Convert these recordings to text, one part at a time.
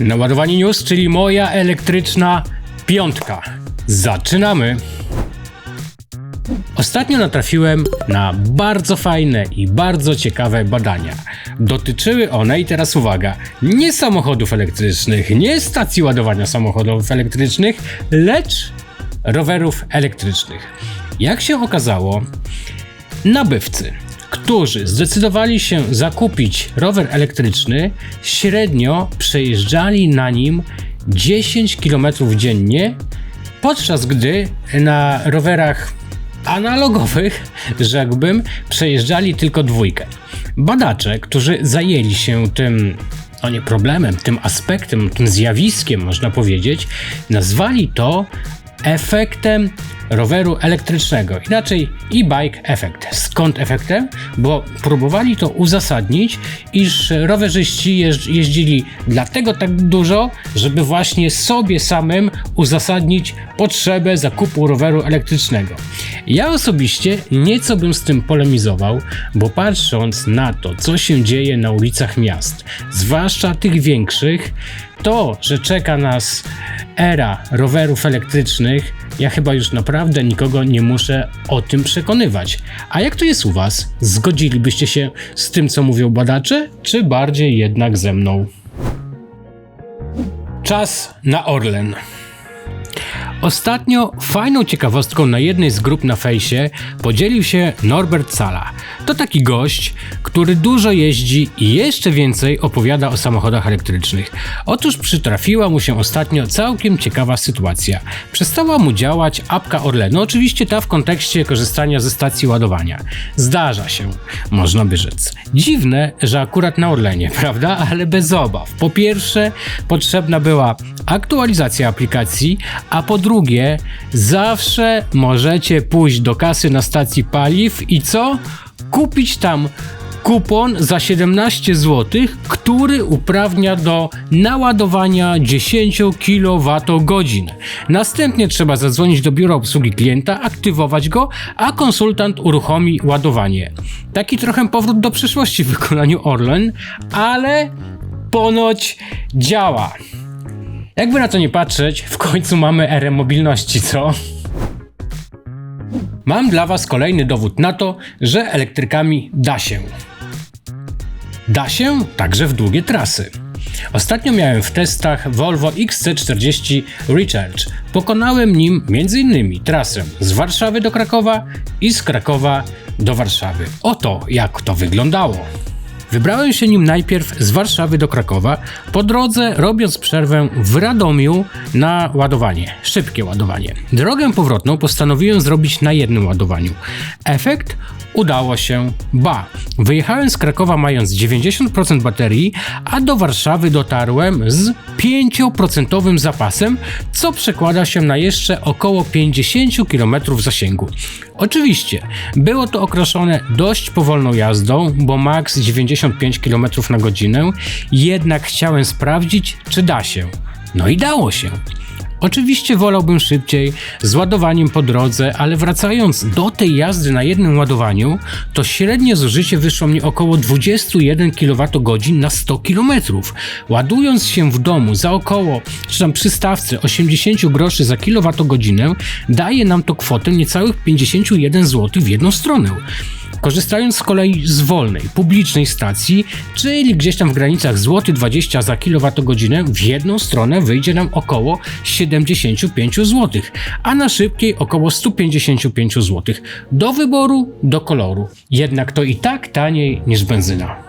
Naładowanie news, czyli moja elektryczna piątka. Zaczynamy! Ostatnio natrafiłem na bardzo fajne i bardzo ciekawe badania. Dotyczyły one, i teraz uwaga, nie samochodów elektrycznych, nie stacji ładowania samochodów elektrycznych, lecz rowerów elektrycznych. Jak się okazało, nabywcy, którzy zdecydowali się zakupić rower elektryczny, średnio przejeżdżali na nim 10 km dziennie, podczas gdy na rowerach analogowych, rzekłbym, przejeżdżali tylko dwójkę. Badacze, którzy zajęli się tym no nie problemem, tym aspektem, tym zjawiskiem, można powiedzieć, nazwali to efektem roweru elektrycznego, inaczej e-bike efekt. Skąd efektem? Bo próbowali to uzasadnić, iż rowerzyści jeździli dlatego tak dużo, żeby właśnie sobie samym uzasadnić potrzebę zakupu roweru elektrycznego. Ja osobiście nieco bym z tym polemizował, bo patrząc na to, co się dzieje na ulicach miast, zwłaszcza tych większych, to, że czeka nas era rowerów elektrycznych, ja chyba już naprawdę nikogo nie muszę o tym przekonywać. A jak to jest u Was? Zgodzilibyście się z tym, co mówią badacze, czy bardziej jednak ze mną? Czas na Orlen. Ostatnio fajną ciekawostką na jednej z grup na fejsie podzielił się Norbert Sala. To taki gość, który dużo jeździ i jeszcze więcej opowiada o samochodach elektrycznych. Otóż przytrafiła mu się ostatnio całkiem ciekawa sytuacja. Przestała mu działać apka Orlenu, oczywiście ta w kontekście korzystania ze stacji ładowania. Zdarza się, można by rzec. Dziwne, że akurat na Orlenie, prawda? Ale bez obaw. Po pierwsze, potrzebna była aktualizacja aplikacji, a po drugie, zawsze możecie pójść do kasy na stacji paliw i co? Kupić tam kupon za 17 zł, który uprawnia do naładowania 10 kWh. Następnie trzeba zadzwonić do biura obsługi klienta, aktywować go, a konsultant uruchomi ładowanie. Taki trochę powrót do przyszłości w wykonaniu Orlen, ale ponoć działa. Jakby na to nie patrzeć, w końcu mamy erę mobilności, co? Mam dla Was kolejny dowód na to, że elektrykami da się. Da się także w długie trasy. Ostatnio miałem w testach Volvo XC40 Recharge. Pokonałem nim m.in. trasę z Warszawy do Krakowa i z Krakowa do Warszawy. Oto jak to wyglądało. Wybrałem się nim najpierw z Warszawy do Krakowa, po drodze robiąc przerwę w Radomiu na ładowanie, szybkie ładowanie. Drogę powrotną postanowiłem zrobić na jednym ładowaniu. Efekt udało się, ba. Wyjechałem z Krakowa mając 90% baterii, a do Warszawy dotarłem z 5% zapasem, co przekłada się na jeszcze około 50 km zasięgu. Oczywiście, było to określone dość powolną jazdą, bo maks 95 km na godzinę, jednak chciałem sprawdzić, czy da się. No i dało się. Oczywiście wolałbym szybciej, z ładowaniem po drodze, ale wracając do tej jazdy na jednym ładowaniu, to średnie zużycie wyszło mi około 21 kWh na 100 km. Ładując się w domu za około, czy tam przy stawce 80 groszy za kilowatogodzinę, daje nam to kwotę niecałych 51 zł w jedną stronę. Korzystając z kolei z wolnej, publicznej stacji, czyli gdzieś tam w granicach złoty 20 za kilowatogodzinę, w jedną stronę wyjdzie nam około 75 zł, a na szybkiej około 155 zł. Do wyboru, do koloru. Jednak to i tak taniej niż benzyna.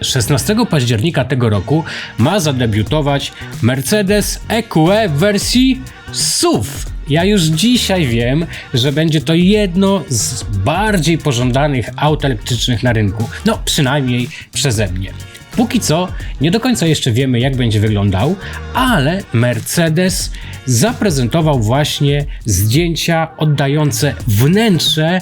16 października tego roku ma zadebiutować Mercedes EQE w wersji SUV. Ja już dzisiaj wiem, że będzie to jedno z bardziej pożądanych aut elektrycznych na rynku. No, przynajmniej przeze mnie. Póki co nie do końca jeszcze wiemy, jak będzie wyglądał, ale Mercedes zaprezentował właśnie zdjęcia oddające wnętrze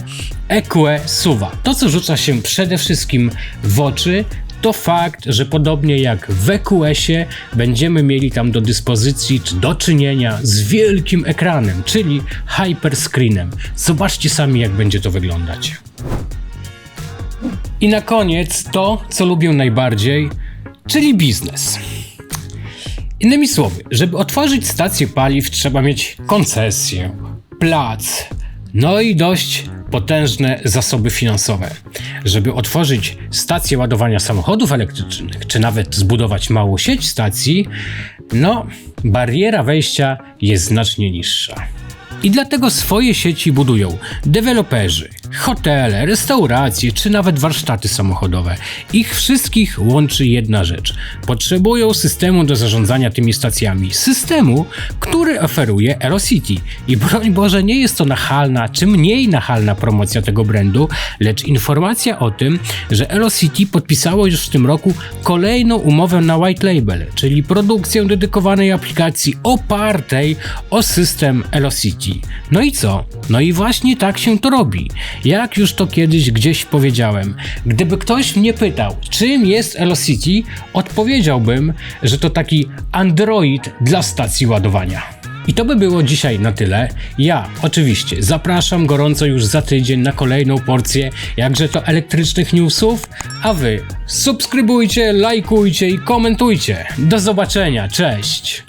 EQE SUVa. To, co rzuca się przede wszystkim w oczy, to fakt, że podobnie jak w EQS-ie będziemy mieli tam do dyspozycji czy do czynienia z wielkim ekranem, czyli hyperscreenem. Zobaczcie sami, jak będzie to wyglądać. I na koniec to, co lubię najbardziej, czyli biznes. Innymi słowy, żeby otworzyć stację paliw, trzeba mieć koncesję, plac, no i dość potężne zasoby finansowe. Żeby otworzyć stację ładowania samochodów elektrycznych, czy nawet zbudować małą sieć stacji, no, bariera wejścia jest znacznie niższa. I dlatego swoje sieci budują deweloperzy, hotele, restauracje czy nawet warsztaty samochodowe. Ich wszystkich łączy jedna rzecz. Potrzebują systemu do zarządzania tymi stacjami. Systemu, który oferuje Aerocity. I broń Boże, nie jest to nachalna czy mniej nachalna promocja tego brandu, lecz informacja o tym, że Aerocity podpisało już w tym roku kolejną umowę na White Label, czyli produkcję dedykowanej aplikacji opartej o system Aerocity. No i co? No i właśnie tak się to robi. Jak już to kiedyś gdzieś powiedziałem, gdyby ktoś mnie pytał, czym jest Aerocity, odpowiedziałbym, że to taki Android dla stacji ładowania. I to by było dzisiaj na tyle. Ja oczywiście zapraszam gorąco już za tydzień na kolejną porcję jakże to elektrycznych newsów, a wy subskrybujcie, lajkujcie i komentujcie. Do zobaczenia, cześć!